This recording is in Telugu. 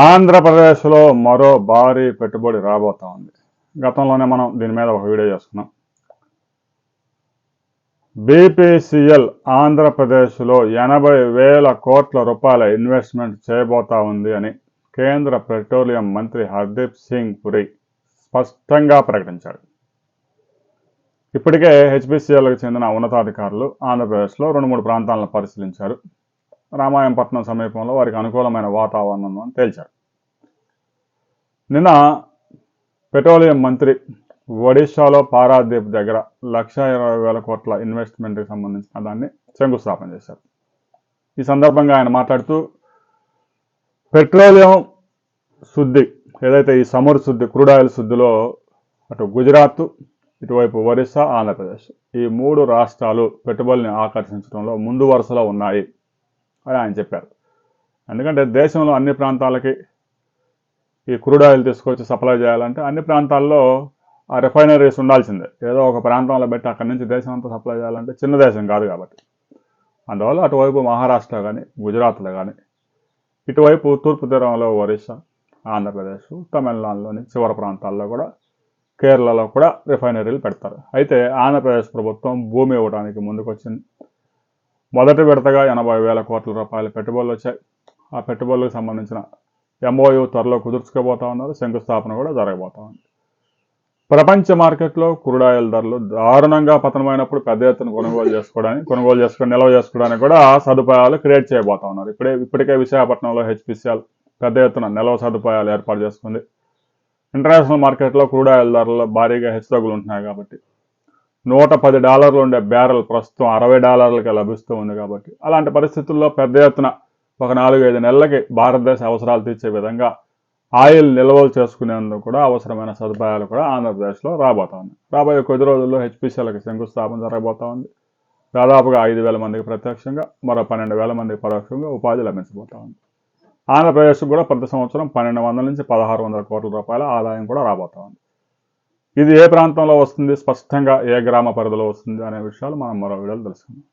ఆంధ్రప్రదేశ్లో మరో భారీ పెట్టుబడి రాబోతా ఉంది. గతంలోనే మనం దీని మీద ఒక వీడియో చేసుకున్నాం. బీపీసీఎల్ ఆంధ్రప్రదేశ్లో ఎనభై వేల కోట్ల రూపాయల ఇన్వెస్ట్మెంట్ చేయబోతా ఉంది అని కేంద్ర పెట్రోలియం మంత్రి హర్దీప్ సింగ్ పురి స్పష్టంగా ప్రకటించాడు ఇప్పటికే హెచ్పిసిఎల్కి చెందిన ఉన్నతాధికారులు ఆంధ్రప్రదేశ్లో రెండు మూడు ప్రాంతాలను పరిశీలించారు. రామాయంపట్నం సమీపంలో వారికి అనుకూలమైన వాతావరణం అని తేల్చారు. నిన్న పెట్రోలియం మంత్రి ఒడిశాలో పారాదీప్ దగ్గర లక్ష ఇరవై వేల కోట్ల ఇన్వెస్ట్మెంట్కి సంబంధించిన దాన్ని శంకుస్థాపన చేశారు. ఈ సందర్భంగా ఆయన మాట్లాడుతూ పెట్రోలియం శుద్ధి ఏదైతే ఈ సమర్ శుద్ధి క్రూడాయిల్ శుద్ధిలో అటు గుజరాత్ ఇటువైపు ఒరిస్సా ఆంధ్రప్రదేశ్ ఈ మూడు రాష్ట్రాలు పెట్టుబడిని ఆకర్షించడంలో ముందు వరుసలో ఉన్నాయి. అని ఆయన చెప్పారు. ఎందుకంటే దేశంలో అన్ని ప్రాంతాలకి ఈ క్రూడ్ ఆయిల్ తీసుకొచ్చి సప్లై చేయాలంటే అన్ని ప్రాంతాల్లో ఆ రిఫైనరీస్ ఉండాల్సిందే. ఏదో ఒక ప్రాంతంలో పెట్టి అక్కడి నుంచి దేశం అంతా సప్లై చేయాలంటే చిన్న దేశం కాదు కాబట్టి. అందువల్ల అటువైపు మహారాష్ట్ర కానీ గుజరాత్లో కానీ ఇటువైపు తూర్పు తీరంలో ఒరిస్సా ఆంధ్రప్రదేశ్ తమిళనాడులోని చివరి ప్రాంతాల్లో కూడా కేరళలో కూడా రిఫైనరీలు పెడతారు. అయితే ఆంధ్రప్రదేశ్ ప్రభుత్వం భూమి ఇవ్వడానికి ముందుకొచ్చింది. మొదటి విడతగా ఎనభై వేల కోట్ల రూపాయల పెట్టుబడులు వచ్చాయి. ఆ పెట్టుబడులకు సంబంధించిన ఎంఓయూ త్వరలో కుదుర్చుకోబోతా ఉన్నారు. శంకుస్థాపన కూడా జరగబోతా ఉంది. ప్రపంచ మార్కెట్లో క్రూడాయిల్ ధరలు దారుణంగా పతనమైనప్పుడు పెద్ద ఎత్తున కొనుగోలు చేసుకోవడానికి కొనుగోలు చేసుకొని నిల్వ చేసుకోవడానికి కూడా సదుపాయాలు క్రియేట్ చేయబోతా ఉన్నారు. ఇప్పుడే ఇప్పటికే విశాఖపట్నంలో హెచ్పిసిఎల్ పెద్ద ఎత్తున నిల్వ సదుపాయాలు ఏర్పాటు చేసుకుంది. ఇంటర్నేషనల్ మార్కెట్లో క్రూడ్ ధరలు భారీగా హెచ్చుతగ్గులు ఉంటున్నాయి కాబట్టి నూట పది డాలర్లు ఉండే బ్యారెల్ ప్రస్తుతం అరవై డాలర్లకి లభిస్తూ ఉంది కాబట్టి అలాంటి పరిస్థితుల్లో పెద్ద ఎత్తున ఒక నాలుగైదు నెలలకి భారతదేశ అవసరాలు తీర్చే విధంగా ఆయిల్ నిల్వలు చేసుకునేందుకు కూడా అవసరమైన సదుపాయాలు కూడా ఆంధ్రప్రదేశ్లో రాబోతా ఉంది రాబోయే కొద్ది రోజుల్లో హెచ్పిసిఎల్కి శంకుస్థాపన జరగబోతా ఉంది దాదాపుగా ఐదు వేల మందికి ప్రత్యక్షంగా మరో పన్నెండు వేల మందికి పరోక్షంగా ఉపాధి లభించబోతా ఉంది ఆంధ్రప్రదేశ్కు కూడా ప్రతి సంవత్సరం పన్నెండు వందల నుంచి పదహారు వందల కోట్ల రూపాయల ఆదాయం కూడా రాబోతా ఉంది ఇది ఏ ప్రాంతంలో వస్తుంది? స్పష్టంగా ఏ గ్రామ పరిధిలో వస్తుంది? అనే విషయాలు మనం మరో వీడియోలో తెలుసుకుందాం.